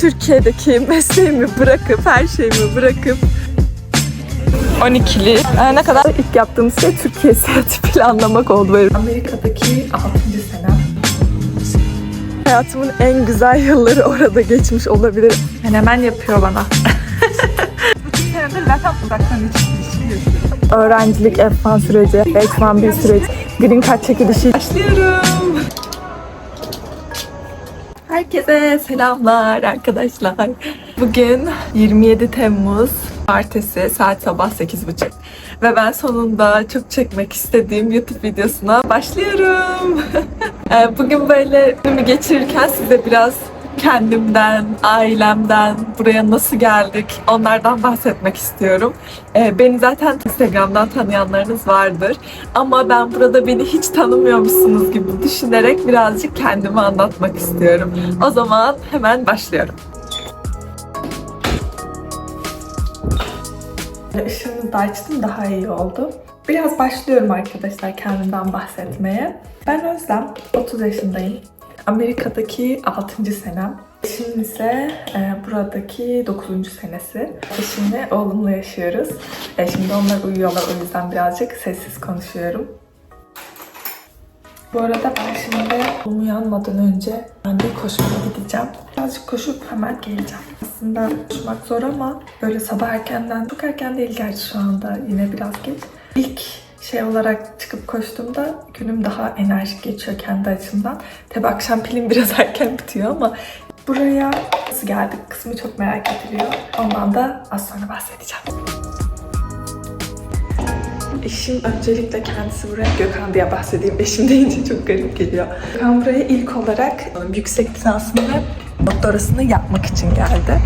Türkiye'deki mesleğimi bırakıp, her şeyimi bırakıp 12'li. Ee, ne kadar ilk yaptığım şey Türkiye seyahati planlamak oldu. Benim. Amerika'daki 6. senem. Hayatımın en güzel yılları orada geçmiş olabilir. Yani hemen yapıyor bana. Bu senedir zaten uzaktan. Öğrencilik F1 süreci, H1B süreci, Green Card çekilişi. Başlıyorum. Herkese selamlar arkadaşlar. Bugün 27 Temmuz Martesi saat sabah 8.30 ve ben sonunda çok çekmek istediğim YouTube videosuna başlıyorum. Ee, Bugün böyle günümü geçirirken size biraz kendimden, ailemden, buraya nasıl geldik onlardan bahsetmek istiyorum. Ee, beni zaten Instagram'dan tanıyanlarınız vardır. Ama ben burada beni hiç tanımıyormuşsunuz gibi düşünerek birazcık kendimi anlatmak istiyorum. O zaman hemen başlıyorum. Işığını da açtım daha iyi oldu. Biraz başlıyorum arkadaşlar kendimden bahsetmeye. Ben Özlem, 30 yaşındayım. Amerika'daki 6. senem. Eşim ise e, buradaki 9. senesi. Eşimle oğlumla yaşıyoruz. E, şimdi onlar uyuyorlar o yüzden birazcık sessiz konuşuyorum. Bu arada ben şimdi uyanmadan önce ben de koşmaya gideceğim. Birazcık koşup hemen geleceğim. Aslında koşmak zor ama böyle sabah erkenden, çok erken değil gerçi şu anda yine biraz geç. İlk şey olarak çıkıp koştuğumda günüm daha enerjik geçiyor kendi açımdan. Tabi akşam pilim biraz erken bitiyor ama buraya nasıl geldik kısmı çok merak ediliyor. Ondan da az sonra bahsedeceğim. Eşim öncelikle kendisi buraya Gökhan diye bahsedeyim. Eşim deyince çok garip geliyor. Gökhan buraya ilk olarak yüksek lisansını ve doktorasını yapmak için geldi.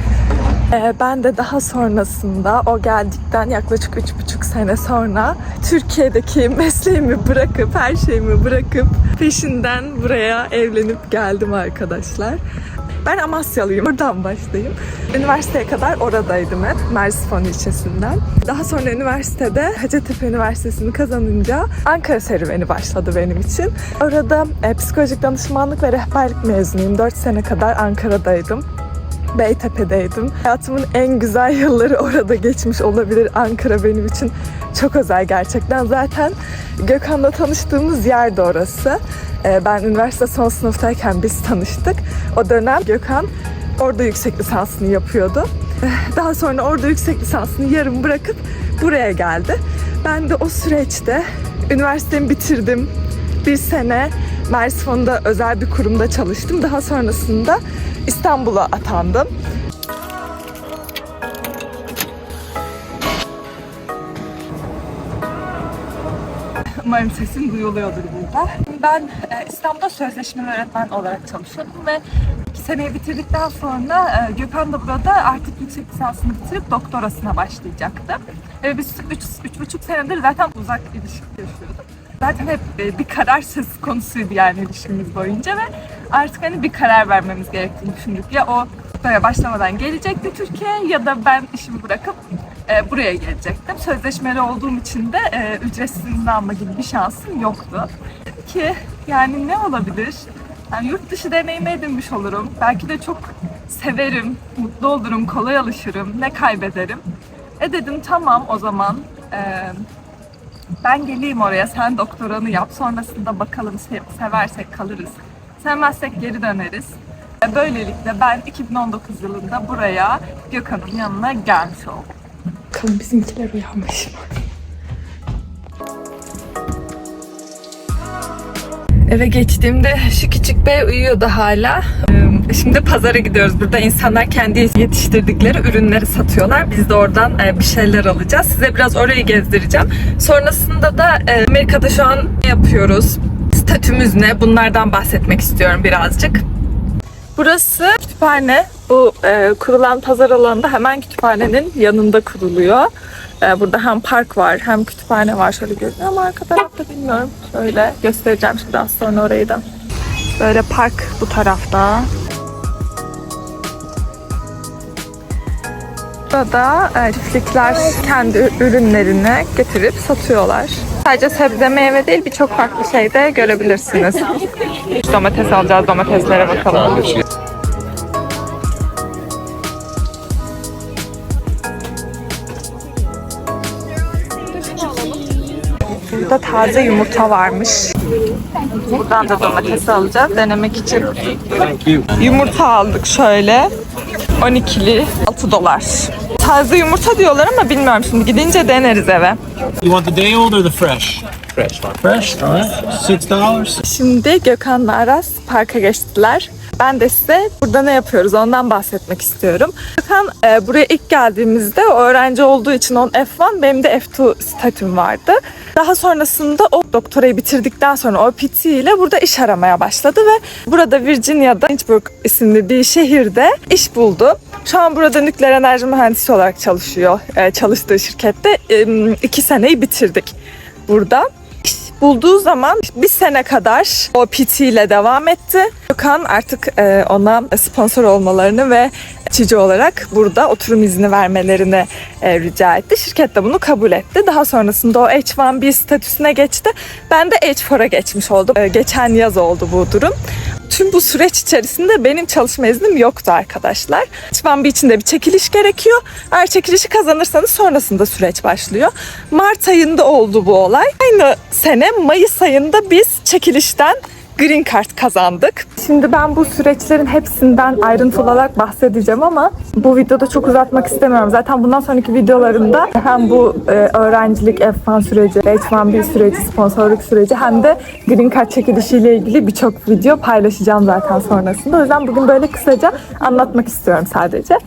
Ee, ben de daha sonrasında o geldikten yaklaşık üç buçuk sene sonra Türkiye'deki mesleğimi bırakıp, her şeyimi bırakıp peşinden buraya evlenip geldim arkadaşlar. Ben Amasyalıyım. Buradan başlayayım. Üniversiteye kadar oradaydım hep. Mersifon ilçesinden. Daha sonra üniversitede Hacettepe Üniversitesi'ni kazanınca Ankara serüveni başladı benim için. Orada e, psikolojik danışmanlık ve rehberlik mezunuyum. 4 sene kadar Ankara'daydım. Beytepe'deydim. Hayatımın en güzel yılları orada geçmiş olabilir. Ankara benim için çok özel gerçekten. Zaten Gökhan'la tanıştığımız yer de orası. Ee, Ben üniversite son sınıftayken biz tanıştık. O dönem Gökhan orada yüksek lisansını yapıyordu. Ee, Daha sonra orada yüksek lisansını yarım bırakıp buraya geldi. Ben de o süreçte üniversitemi bitirdim. Bir sene Mersifon'da özel bir kurumda çalıştım. Daha sonrasında İstanbul'a atandım. Umarım sesim duyuluyordur burada. Ben e, İstanbul'da sözleşmeli öğretmen olarak çalışıyordum ve iki seneyi bitirdikten sonra e, Gökhan da burada artık yüksek lisansını bitirip doktorasına başlayacaktı. E, biz üç, üç buçuk senedir zaten uzak ilişki yaşıyorduk. Zaten hep e, bir karar söz konusuydu yani ilişkimiz boyunca ve artık hani bir karar vermemiz gerektiğini düşündük. Ya o doktora başlamadan gelecekti Türkiye'ye ya da ben işimi bırakıp e, buraya gelecektim. Sözleşmeli olduğum için de e, ücretsiz izin alma gibi bir şansım yoktu. Ki yani ne olabilir? Yani yurt dışı deneyimi edinmiş olurum. Belki de çok severim, mutlu olurum, kolay alışırım. Ne kaybederim? E dedim tamam o zaman. E, ben geleyim oraya, sen doktoranı yap. Sonrasında bakalım se- seversek kalırız. Sevmezsek geri döneriz. E, Böylelikle ben 2019 yılında buraya Gökhan'ın yanına gelmiş oldum. Bakalım bizimkiler uyanmış mı? Eve geçtiğimde şu küçük bey uyuyordu hala. Ee, Şimdi pazara gidiyoruz. Burada insanlar kendi yetiştirdikleri ürünleri satıyorlar. Biz de oradan e, bir şeyler alacağız. Size biraz orayı gezdireceğim. Sonrasında da e, Amerika'da şu an ne yapıyoruz? Statümüz ne? Bunlardan bahsetmek istiyorum birazcık. Burası kütüphane. Bu e, kurulan pazar alanında hemen kütüphanenin yanında kuruluyor. E, burada hem park var hem kütüphane var. Şöyle görünüyor ama arka tarafta bilmiyorum. Şöyle göstereceğim şimdi az sonra orayı da. Böyle park bu tarafta. Burada e, çiftlikler kendi ürünlerini getirip satıyorlar. Sadece sebze meyve değil birçok farklı şey de görebilirsiniz. Domates alacağız, domateslere bakalım. Burada taze yumurta varmış. Buradan da domates alacağız denemek için. Yumurta aldık şöyle. 12'li 6 dolar. Taze yumurta diyorlar ama bilmiyorum şimdi gidince deneriz eve. You want the day old or the fresh? Fresh one. Fresh, all right. Six dollars. Şimdi Gökhan'la Aras parka geçtiler. Ben de size burada ne yapıyoruz ondan bahsetmek istiyorum. Gökhan e, buraya ilk geldiğimizde öğrenci olduğu için onun F1 benim de F2 statüm vardı. Daha sonrasında o doktorayı bitirdikten sonra o PT ile burada iş aramaya başladı ve burada Virginia'da Lynchburg isimli bir şehirde iş buldu. Şu an burada nükleer enerji mühendisi olarak çalışıyor. E, çalıştığı şirkette e, iki seneyi bitirdik burada. Bulduğu zaman bir sene kadar o PT ile devam etti. Gökhan artık e, ona sponsor olmalarını ve çici olarak burada oturum izni vermelerini e, rica etti. Şirket de bunu kabul etti. Daha sonrasında o H1B statüsüne geçti. Ben de H4'a geçmiş oldum. E, geçen yaz oldu bu durum. Tüm bu süreç içerisinde benim çalışma iznim yoktu arkadaşlar. H1B için de bir çekiliş gerekiyor. Eğer çekilişi kazanırsanız sonrasında süreç başlıyor. Mart ayında oldu bu olay. Aynı sene Mayıs ayında biz çekilişten Green Card kazandık. Şimdi ben bu süreçlerin hepsinden ayrıntılı olarak bahsedeceğim ama bu videoda çok uzatmak istemiyorum. Zaten bundan sonraki videolarımda hem bu e, öğrencilik F1 süreci, H1B süreci, sponsorluk süreci hem de Green Card çekilişiyle ilgili birçok video paylaşacağım zaten sonrasında. O yüzden bugün böyle kısaca anlatmak istiyorum sadece.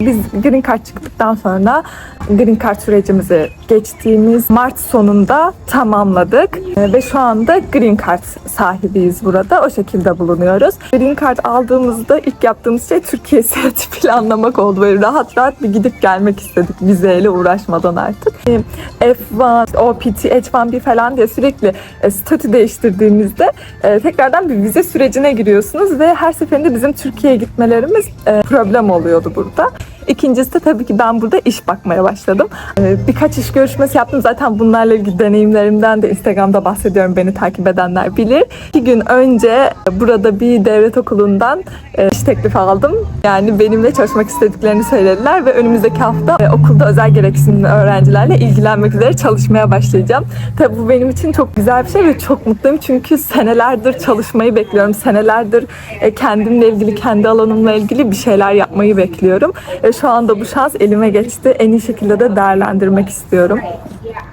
Biz Green Card çıktıktan sonra Green Card sürecimizi geçtiğimiz Mart sonunda tamamladık E, ve şu anda Green Card sahibiyiz burada. O şekilde bulunuyoruz. Green Card aldığımızda ilk yaptığımız şey Türkiye seyahati planlamak oldu. Böyle rahat rahat bir gidip gelmek istedik vizeyle uğraşmadan artık. E, F1, OPT, H1B falan diye sürekli e, statü değiştirdiğimizde e, tekrardan bir vize sürecine giriyorsunuz ve her seferinde bizim Türkiye'ye gitmelerimiz e, problem oluyordu burada. İkincisi de tabii ki ben burada iş bakmaya başladım. Ee, Birkaç iş görüşmesi yaptım. Zaten bunlarla ilgili deneyimlerimden de Instagram'da bahsediyorum. Beni takip edenler bilir. İki gün önce burada bir devlet okulundan e, iş teklifi aldım. Yani benimle çalışmak istediklerini söylediler ve önümüzdeki hafta e, okulda özel gereksinimli öğrencilerle ilgilenmek üzere çalışmaya başlayacağım. Tabii bu benim için çok güzel bir şey ve çok mutluyum. Çünkü senelerdir çalışmayı bekliyorum. Senelerdir e, kendimle ilgili, kendi alanımla ilgili bir şeyler yapmayı bekliyorum. Şu anda bu şans elime geçti. En iyi şekilde de değerlendirmek istiyorum.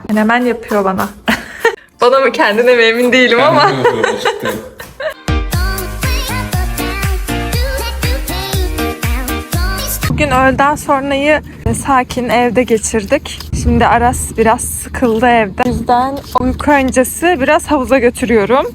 Yani hemen yapıyor bana. bana mı kendine mi emin değilim ama. Bugün öğleden sonrayı sakin evde geçirdik. Şimdi Aras biraz sıkıldı evde. O yüzden uyku öncesi biraz havuza götürüyorum.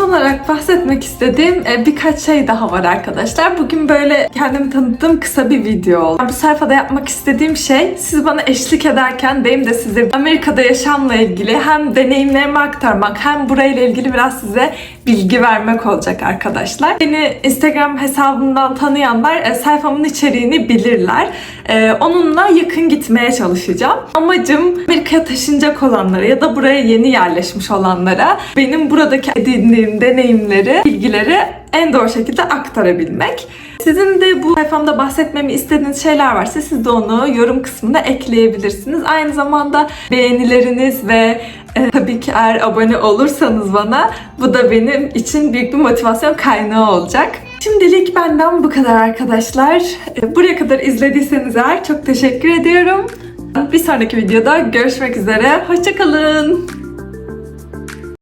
Son olarak bahsetmek istediğim e, birkaç şey daha var arkadaşlar. Bugün böyle kendimi tanıttığım kısa bir video oldu. Bu sayfada yapmak istediğim şey siz bana eşlik ederken benim de size Amerika'da yaşamla ilgili hem deneyimlerimi aktarmak hem burayla ilgili biraz size bilgi vermek olacak arkadaşlar. Beni Instagram hesabımdan tanıyanlar e, sayfamın içeriğini bilirler. E, Onunla yakın gitmeye çalışacağım. Amacım Amerika'ya taşınacak olanlara ya da buraya yeni yerleşmiş olanlara benim buradaki edindiğim deneyimleri, bilgileri en doğru şekilde aktarabilmek. Sizin de bu sayfamda bahsetmemi istediğiniz şeyler varsa siz de onu yorum kısmına ekleyebilirsiniz. Aynı zamanda beğenileriniz ve e, tabii ki eğer abone olursanız bana bu da benim için büyük bir motivasyon kaynağı olacak. Şimdilik benden bu kadar arkadaşlar. E, Buraya kadar izlediyseniz eğer çok teşekkür ediyorum. Bir sonraki videoda görüşmek üzere. Hoşçakalın.